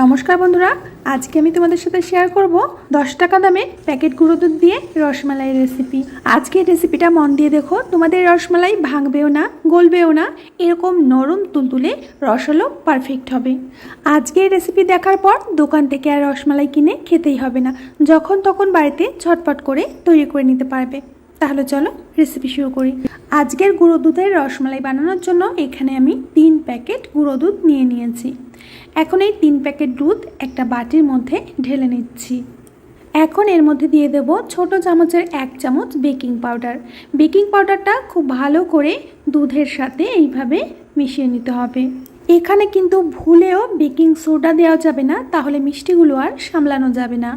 নমস্কার বন্ধুরা, আজকে আমি তোমাদের সাথে শেয়ার করব দশ টাকা দামে প্যাকেট গুঁড়ো দুধ দিয়ে রসমালাই রেসিপি আজকে রেসিপিটা মন দিয়ে দেখো, তোমাদের রসমালাই ভাঙবেও না, গলবেও না, এরকম নরম তুলতুলে রসলও পারফেক্ট হবে। আজকে রেসিপি দেখার পর দোকান থেকে আর রসমালাই কিনে খেতেই হবে না, যখন তখন বাড়িতে ঝটপট করে তৈরি করে নিতে পারবে। তাহলে চলো রেসিপি শুরু করি। আজকের গুঁড়ো দুধের রসমালাই বানানোর জন্য এখানে আমি তিন প্যাকেট গুঁড়ো দুধ নিয়ে নিয়েছি। এখন এই তিন প্যাকেট দুধ একটা বাটির মধ্যে ঢেলে নিচ্ছি। এখন এর মধ্যে দিয়ে দেব ছোট চামচের এক চামচ বেকিং পাউডার। বেকিং পাউডারটা খুব ভালো করে দুধের সাথে এইভাবে মিশিয়ে নিতে হবে। এখানে কিন্তু ভুলেও বেকিং সোডা দেওয়া যাবে না, তাহলে মিষ্টিগুলো আর সামলানো যাবে না।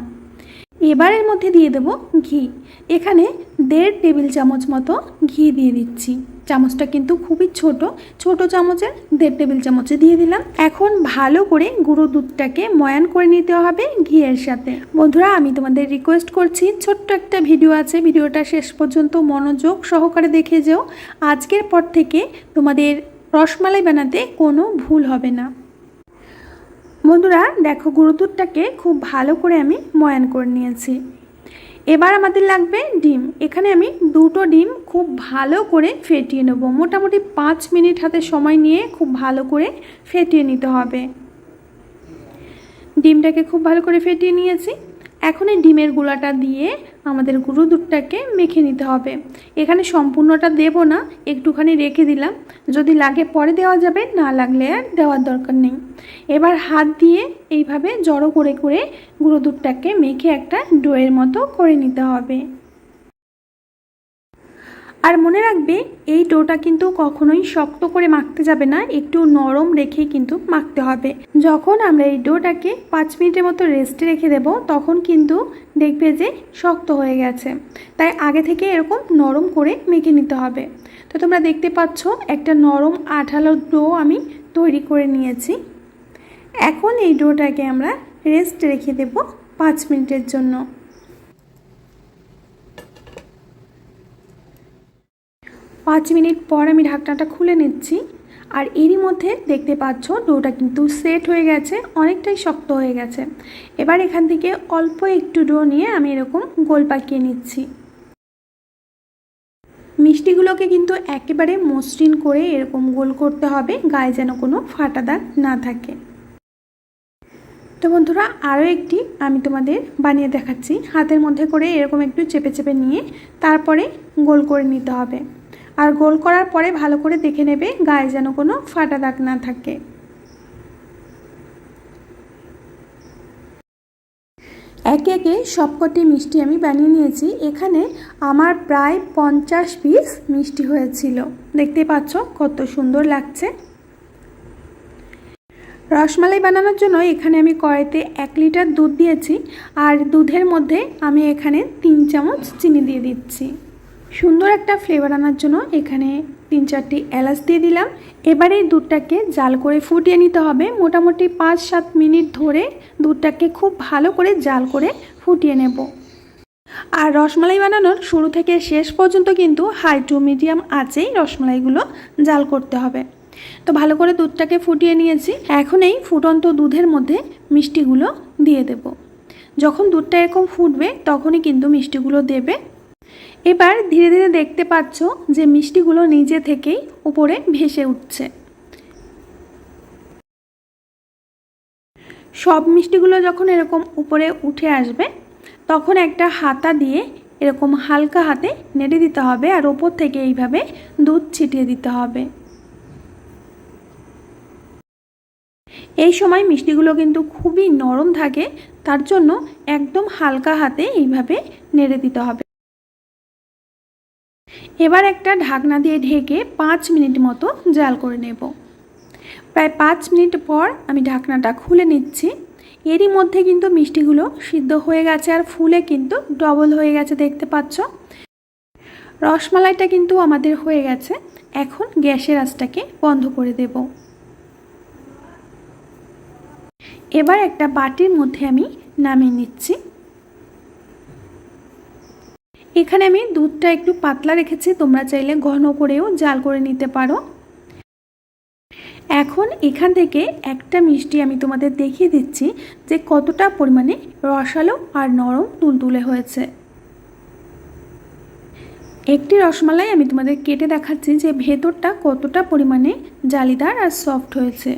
এবার এর মধ্যে দিয়ে দেব ঘি। এখানে দেড় টেবিল চামচ মতো ঘি দিয়ে দিচ্ছি। চামচটা কিন্তু খুবই ছোট। ছোট চামচের দেড় টেবিল চামচে দিয়ে দিলাম। এখন ভালো করে গুঁড়ো দুধটাকে ময়ান করে নিতে হবে ঘিয়ের সাথে। বন্ধুরা, আমি তোমাদের রিকোয়েস্ট করছি, ছোট্ট একটা ভিডিও আছে। ভিডিওটা শেষ পর্যন্ত মনোযোগ সহকারে দেখে যেও। আজকের পর থেকে তোমাদের রসমালাই বানাতে কোনো ভুল হবে না। বন্ধুরা, দেখো গুঁড়ো দুধটাকে খুব ভালো করে আমি ময়ান করে নিয়েছি। এবার আমাদের লাগবে ডিম। এখানে আমি দুটো ডিম খুব ভালো করে ফেটিয়ে নেব। মোটামুটি পাঁচ মিনিট হাতে সময় নিয়ে খুব ভালো করে ফেটিয়ে নিতে হবে। ডিমটাকে খুব ভালো করে ফেটিয়ে নিয়েছি। এখন এই ডিমের গুঁড়াটা দিয়ে আমাদের গুঁড়ো দুধটাকে মেখে নিতে হবে। এখানে সম্পূর্ণটা দেব না, একটুখানি রেখে দিলাম। যদি লাগে পরে দেওয়া যাবে, না লাগলে আর দেওয়ার দরকার নেই। এবার হাত দিয়ে এইভাবে জড়ো করে করে গুঁড়ো দুধটাকে মেখে একটা ডোয়ের মতো করে নিতে হবে। আর মনে রাখবে, এই ডোটা কিন্তু কখনোই শক্ত করে মাখতে যাবে না, একটু নরম রেখেই কিন্তু মাখতে হবে। যখন আমরা এই ডোটাকে পাঁচ মিনিটের মতো রেস্টে রেখে দেব, তখন কিন্তু দেখবে যে শক্ত হয়ে গেছে। তাই আগে থেকে এরকম নরম করে মেখে নিতে হবে। তো তোমরা দেখতে পাচ্ছ, একটা নরম আঠালো ডো আমি তৈরি করে নিয়েছি। এখন এই ডোটাকে আমরা রেস্ট রেখে দেব পাঁচ মিনিটের জন্য। পাঁচ মিনিট পর আমি ঢাকনাটা খুলে নিচ্ছি। আর এরই মধ্যে দেখতে পাচ্ছ ডোটা কিন্তু সেট হয়ে গেছে, অনেকটাই শক্ত হয়ে গেছে। এবার এখান থেকে অল্প একটু ডো নিয়ে আমি এরকম গোল পাকিয়ে নিচ্ছি। মিষ্টিগুলোকে কিন্তু একেবারে মসৃণ করে এরকম গোল করতে হবে, গায়ে যেন কোনো ফাটা দাগ না থাকে। তো বন্ধুরা, আরও একটি আমি তোমাদের বানিয়ে দেখাচ্ছি। হাতের মধ্যে করে এরকম একটু চেপে চেপে নিয়ে তারপরে গোল করে নিতে হবে। আর গোল করার পরে ভালো করে দেখে নেবে গায়ে যেন কোনো ফাটা দাগ না থাকে। একে একে সবকটি মিষ্টি আমি বানিয়ে নিয়েছি। এখানে আমার প্রায় পঞ্চাশ পিস মিষ্টি হয়েছিল। দেখতে পাচ্ছ কত সুন্দর লাগছে। রসমালাই বানানোর জন্য এখানে আমি কড়াইতে এক লিটার দুধ দিয়েছি। আর দুধের মধ্যে আমি এখানে তিন চামচ চিনি দিয়ে দিচ্ছি। সুন্দর একটা ফ্লেভার আনার জন্য এখানে তিন চারটি এলাচ দিয়ে দিলাম। এবার এই দুধটাকে জাল করে ফুটিয়ে নিতে হবে। মোটামুটি পাঁচ সাত মিনিট ধরে দুধটাকে খুব ভালো করে জাল করে ফুটিয়ে নেব। আর রসমালাই বানানোর শুরু থেকে শেষ পর্যন্ত কিন্তু হাই টু মিডিয়াম আঁচেই রসমালাইগুলো জাল করতে হবে। তো ভালো করে দুধটাকে ফুটিয়ে নিয়েছি। এখন এই ফুটন্ত দুধের মধ্যে মিষ্টিগুলো দিয়ে দেব। যখন দুধটা এরকম ফুটবে তখনই কিন্তু মিষ্টিগুলো দেবে। এবার ধীরে ধীরে দেখতে পাচ্ছ যে মিষ্টিগুলো নিজে থেকেই উপরে ভেসে উঠছে। সব মিষ্টিগুলো যখন এরকম উপরে উঠে আসবে, তখন একটা হাতা দিয়ে এরকম হালকা হাতে নেড়ে দিতে হবে আর ওপর থেকে এইভাবে দুধ ছিটিয়ে দিতে হবে। এই সময় মিষ্টিগুলো কিন্তু খুবই নরম থাকে, তার জন্য একদম হালকা হাতে এইভাবে নেড়ে দিতে হবে। এবার একটা ঢাকনা দিয়ে ঢেকে পাঁচ মিনিট মতো জাল করে নেব। প্রায় পাঁচ মিনিট পর আমি ঢাকনাটা খুলে নিচ্ছি। এরই মধ্যে কিন্তু মিষ্টিগুলো সিদ্ধ হয়ে গেছে আর ফুলে কিন্তু ডবল হয়ে গেছে, দেখতে পাচ্ছ? রসমালাইটা কিন্তু আমাদের হয়ে গেছে। এখন গ্যাসের আঁচটাকে বন্ধ করে দেব। এবার একটা বাটির মধ্যে আমি নামিয়ে নিচ্ছি। এখানে আমি দুধটা একটু পাতলা রেখেছি, তোমরা চাইলে ঘন করেও জাল করে নিতে পারো। এখন এখান থেকে একটা মিষ্টি আমি তোমাদের দেখিয়ে দিচ্ছি যে কতটা পরিমাণে রসালো আর নরম তুলতুলে হয়েছে। একটি রসমালাই আমি তোমাদের কেটে দেখাচ্ছি যে ভেতরটা কতটা পরিমাণে জালিদার আর সফট হয়েছে।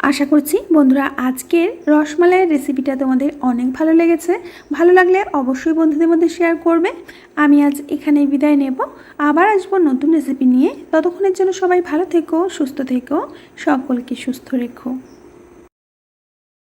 আশা করছি বন্ধুরা আজকের রসমালাইয়ের রেসিপিটা তোমাদের অনেক ভালো লেগেছে। ভালো লাগলে অবশ্যই বন্ধুদের মধ্যে শেয়ার করবে। আমি আজ এখানে বিদায় নেব। আবার আসব নতুন রেসিপি নিয়ে। ততক্ষণের জন্য সবাই ভালো থেকো, সুস্থ থেকো, সকলকে সুস্থ রেখো।